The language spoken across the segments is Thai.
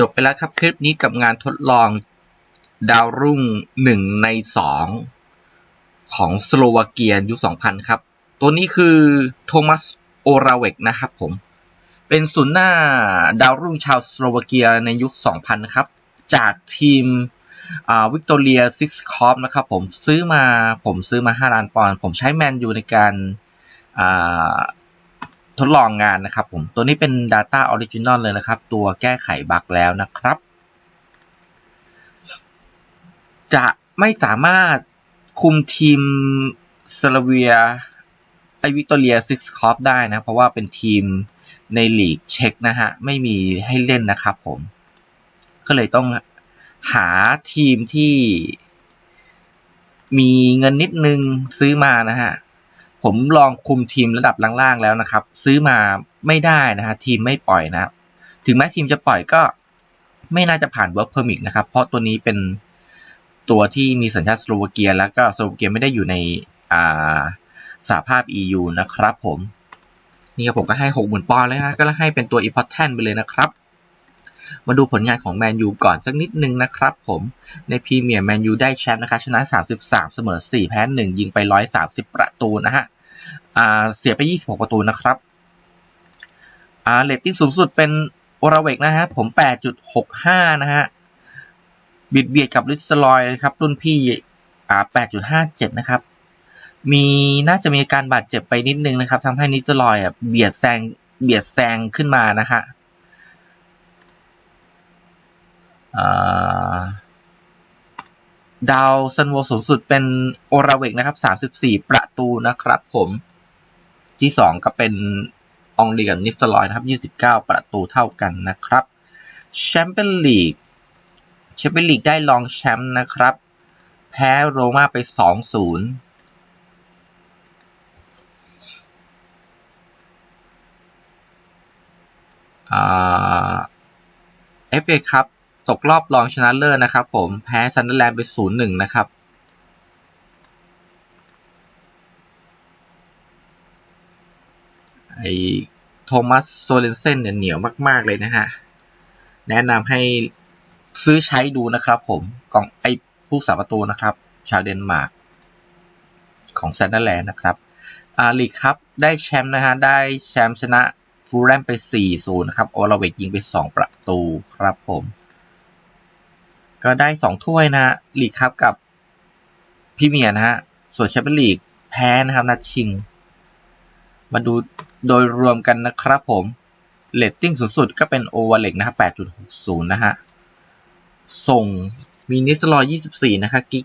จบไปแล้วครับคลิปนี้กับงานทดลองดาวรุ่งหนึ่งในสองของสโลวาเกียยุค 2000 ครับ ตัวนี้คือโทมัสโอราเวกนะครับผม เป็นศูนย์หน้าดาวรุ่งชาวสโลวาเกียในยุค 2000 นะครับ จากทีมวิกตอเรียซิกคอปนะครับผมซื้อมาผมซื้อมา 5 ล้านปอนด์ผมใช้แมนยูในการ ทดลองงานนะครับผม ตัวนี้เป็น Data Original เลยนะครับ ตัวแก้ไขบั๊กแล้วนะครับ จะไม่สามารถคุมทีมซลเวียไอวิกตอเรียซิกคอฟได้นะ เพราะว่าเป็นทีมในลีกเช็คนะฮะ ไม่มีให้เล่นนะครับผม ก็เลยต้องหาทีมที่มีเงินนิดนึงซื้อมานะฮะ ผมลองคุมทีมระดับล่างๆแล้วนะครับ ซื้อมาไม่ได้นะฮะทีมไม่ปล่อยนะ ถึงแม้ทีมจะปล่อยก็ไม่น่าจะผ่าน work permit นะครับ เพราะตัวนี้เป็นตัวที่มีสัญชาติสโลวาเกีย แล้วก็สโลวาเกียไม่ได้อยู่ในอ่าสหภาพ EU นะครับผม นี่ครับผมก็ให้หกหมื่นปอนด์เลยนะ ก็ให้เป็นตัว important ไปเลยนะครับ มาดูผลงานของแมนยูก่อนสักนิดนึงนะครับผมในพรีเมียร์แมนยูได้แชมป์นะคะชนะ 33 เสมอ 4 แพ้ 1 ยิงไป 130 ประตูนะฮะอ่าเสียไป 26 ประตูนะครับอ่าเรตติ้งสูงสุดเป็นโอราเวกนะฮะผม 8.65 นะฮะบิดเบียดกับลิสลอยนะครับรุ่นพี่อ่า8.57 นะครับมีน่าจะมีอาการบาดเจ็บไปนิดนึงนะครับทำให้นิสลอยอะเบียดแซงเบียดแซงขึ้นมานะฮะ ดาวซันโวสูงสุดเป็นโอราเวกนะครับ 34 ประตูนะครับผมที่ 2 ก็เป็นองเลีกับนิสตลอยนะครับ 29 ประตูเท่ากันนะครับแชมเปี้ยนลีกแชมเปี้ยนลีกได้รองแชมป์นะครับ แพ้โรม่าไป 2-0เอฟเอครับ ตกรอบรองชนะเลิศนะครับผม แพ้ซันเดอร์แลนด์ไป 0-1 นะครับไอโทมัสโซเลนเซนเนี่ยเหนียวมากๆเลยนะฮะ แนะนำให้ซื้อใช้ดูนะครับผมกองไอผู้สาประตูนะครับ ชาวเดนมาร์กของซันเดอร์แลนด์นะครับอาลีครับได้แชมป์นะฮะ ได้แชมป์ชนะฟูลแลมไป 4-0 นะครับ โอลาเวกยิงไป 2 ประตูครับผม ก็ได้สองถ้วยนะฮะลีกครับกับพี่เมียนะฮะ ส่วนแชมเปี้ยนลีกแพ้นะครับนัดชิง มาดูโดยรวมกันนะครับผมเลตติ้งสูงสุดก็เป็นโอเวอร์เล็กนะครับ8.60 นะฮะ ส่งมีนิสลอย24 นะคะกิก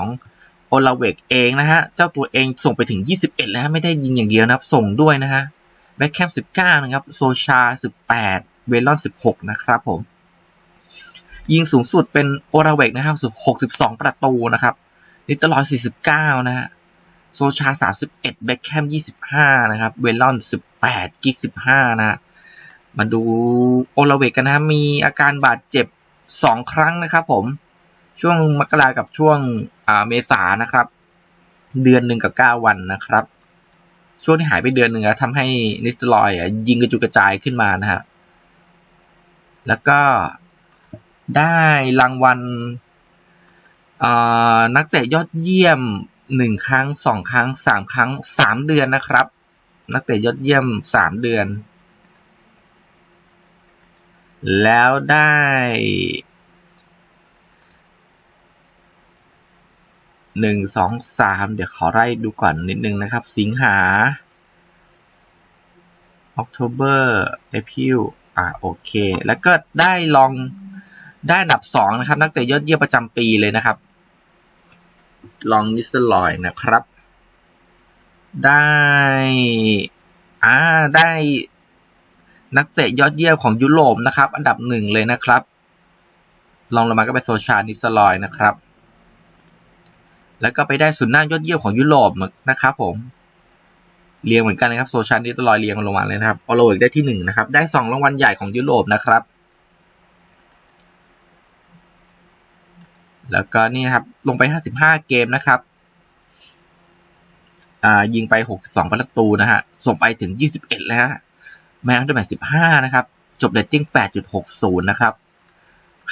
22 โอลาเวกเองนะฮะ เจ้าตัวเองส่งไปถึง 21 แล้วไม่ได้ยิงอย่างเดียวนะครับ ส่งด้วยนะฮะ แบ็คแคม 19 นะครับ โซชา 18 เวลอน 16 นะครับผม ยิงสูงสุดเป็นโอราเวกนะครับสุด62 ประตูนะครับนิตลอย 49 นะฮะโซชา 31 เบคแคม 25 นะครับ เวลลอน 18 กิก 15 นะ มาดูโอลาเวกกันนะมีอาการบาดเจ็บ 2 ครั้งนะครับผม ช่วงมกรากับช่วงเมษานะครับ เดือนหนึ่งกับ 9 วันนะครับ ช่วงที่หายไปเดือนหนึ่งทำให้นิสตลอยยิงกระจุกกระจายขึ้นมานะฮะ แล้วก็ ได้รางวัลนักเตะยอดเยี่ยมหนึ่งครั้งสองครั้งสามครั้งสามเดือนนะครับ นักเตะยอดเยี่ยมสามเดือน แล้วได้ หนึ่งสองสามเดี๋ยวขอไล่ดูก่อนนิดนึงนะครับ สิงหา October April อ่าโอเค แล้วก็ได้ลอง ได้อันดับสองนะครับ นักเตะยอดเยี่ยมประจำปีเลยนะครับ ลองนิสลอยนะครับ ได้อ่าได้นักเตะยอดเยี่ยมของยุโรปนะครับ อันดับหนึ่งเลยนะครับลองลงมาก็เป็นโซชานิสลอยนะครับ แล้วก็ไปได้สุนหน้ายอดเยี่ยมของยุโรปนะครับ ผม เรียงเหมือนกันนะครับโซชานิสลอยเรียงลงมาเลยนะครับออโลอีกได้ที่หนึ่งนะครับ ได้สองรางวัลใหญ่ของยุโรปนะครับ แล้วก็นี่ครับลงไป 55 เกมนะครับยิงไป 62 ประตูนะฮะ ส่งไปถึง 21 แล้วแมนด์แมต15 นะครับ จบเรตติ้ง 8.60 นะครับ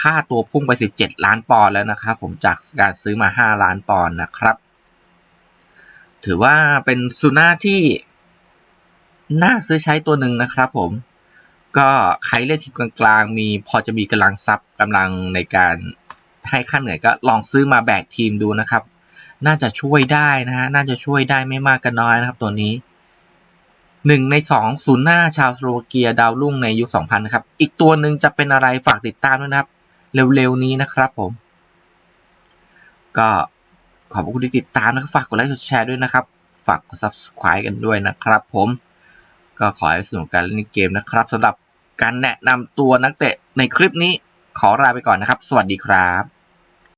ค่าตัวพุ่งไป 17 ล้านปอนด์แล้วนะครับ ผมจากการซื้อมา 5 ล้านปอนด์นะครับ ถือว่าเป็นซูน่าที่น่าซื้อใช้ตัวหนึ่งนะครับผม ก็ใครเล่นทีมกลางๆ มีพอจะมีกำลังซับกำลังในการ ให้ค่าเหนื่อยก็ลองซื้อมาแบกทีมดูนะครับ น่าจะช่วยได้นะฮะน่าจะช่วยได้ไม่มากก็นน้อยนะครับ ตัวนี้หนึ่งในสองศูนย์หน้าชาวสโลวาเกียดาวรุ่งในยุค2000นะครับ อีกตัวหนึ่งจะเป็นอะไรฝากติดตามด้วยนะครับ เร็วๆนี้นะครับผม ก็ขอบคุณที่ติดตามนะครับฝากกดไลค์กดแชร์ด้วยนะครับ ฝากกด subscribe กันด้วยนะครับ ผมก็ขอให้สนุกการเล่นเกมนะครับสำหรับการแนะนำตัวนักเตะในคลิปนี้ขอลาไปก่อนนะครับ สวัสดีครับ